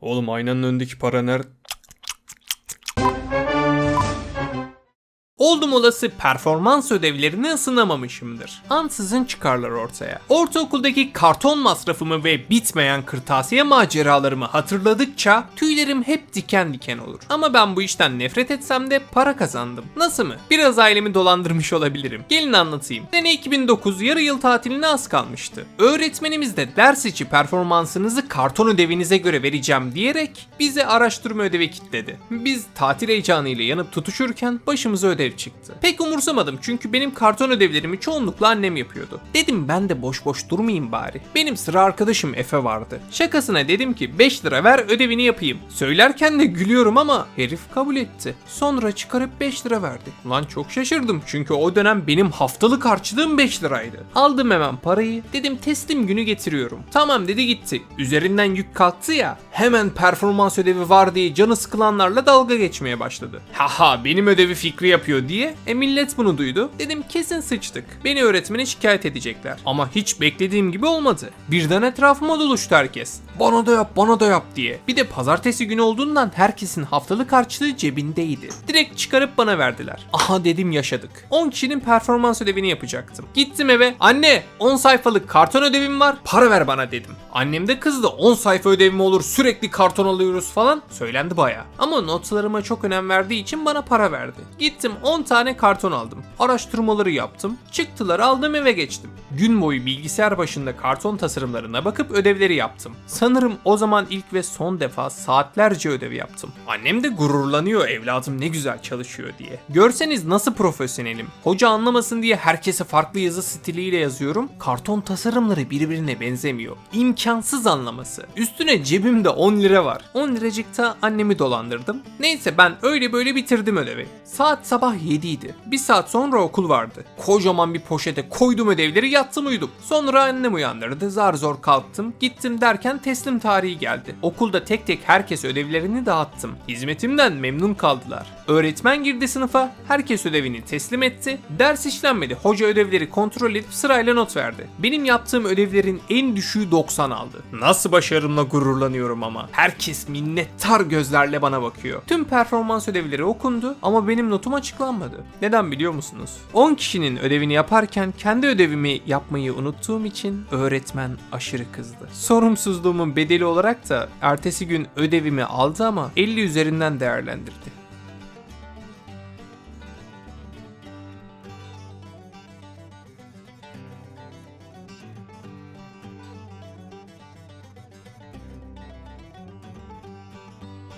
Oğlum aynanın önündeki para nerede? Oldum olası performans ödevlerine ısınamamışımdır. Ansızın çıkarlar ortaya. Ortaokuldaki karton masrafımı ve bitmeyen kırtasiye maceralarımı hatırladıkça tüylerim hep diken diken olur. Ama ben bu işten nefret etsem de para kazandım. Nasıl mı? Biraz ailemi dolandırmış olabilirim. Gelin anlatayım. Sene 2009 yarı yıl tatiline az kalmıştı. Öğretmenimiz de ders içi performansınızı karton ödevinize göre vereceğim diyerek bize araştırma ödevi kitledi. Biz tatil heyecanıyla yanıp tutuşurken başımıza ödev çıktı. Pek umursamadım çünkü benim karton ödevlerimi çoğunlukla annem yapıyordu. Dedim ben de boş boş durmayayım bari. Benim sıra arkadaşım Efe vardı. Şakasına dedim ki 5 lira ver ödevini yapayım. Söylerken de gülüyorum ama herif kabul etti. Sonra çıkarıp 5 lira verdi. Lan çok şaşırdım çünkü o dönem benim haftalık harçlığım 5 liraydı. Aldım hemen parayı. Dedim teslim günü getiriyorum. Tamam dedi gitti. Üzerinden yük kalktı ya. Hemen performans ödevi var diye canı sıkılanlarla dalga geçmeye başladı. Haha benim ödevi Fikri yapıyor diye. E millet bunu duydu. Dedim kesin sıçtık. Beni öğretmene şikayet edecekler. Ama hiç beklediğim gibi olmadı. Birden etrafıma doluştu herkes. Bana da yap bana da yap diye. Bir de pazartesi günü olduğundan herkesin haftalık harçlığı cebindeydi. Direkt çıkarıp bana verdiler. Aha dedim yaşadık. 10 kişinin performans ödevini yapacaktım. Gittim eve. Anne 10 sayfalık karton ödevim var. Para ver bana dedim. Annem de kızdı. 10 sayfa ödevim olur sürekli karton alıyoruz falan. Söylendi baya. Ama notlarıma çok önem verdiği için bana para verdi. Gittim 10 tane karton aldım. Araştırmaları yaptım. Çıktılar aldım eve geçtim. Gün boyu bilgisayar başında karton tasarımlarına bakıp ödevleri yaptım. Sanırım o zaman ilk ve son defa saatlerce ödev yaptım. Annem de gururlanıyor evladım ne güzel çalışıyor diye. Görseniz nasıl profesyonelim. Hoca anlamasın diye herkese farklı yazı stiliyle yazıyorum. Karton tasarımları birbirine benzemiyor. İmkansız anlaması. Üstüne cebimde 10 lira var. 10 liracıkta annemi dolandırdım. Neyse ben öyle böyle bitirdim ödevi. Saat sabah 7 idi. Bir saat sonra okul vardı. Kocaman bir poşete koydum ödevleri yattım uyudum. Sonra annem uyandırdı. Zar zor kalktım. Gittim derken teslim tarihi geldi. Okulda tek tek herkes ödevlerini dağıttım. Hizmetimden memnun kaldılar. Öğretmen girdi sınıfa. Herkes ödevini teslim etti. Ders işlenmedi. Hoca ödevleri kontrol edip sırayla not verdi. Benim yaptığım ödevlerin en düşüğü 90 aldı. Nasıl başarımla gururlanıyorum ama. Herkes minnettar gözlerle bana bakıyor. Tüm performans ödevleri okundu ama benim notum açıklanmadı. Neden biliyor musunuz? 10 kişinin ödevini yaparken kendi ödevimi yapmayı unuttuğum için öğretmen aşırı kızdı. Sorumsuzluğumun bedeli olarak da ertesi gün ödevimi aldı ama 50 üzerinden değerlendirdi.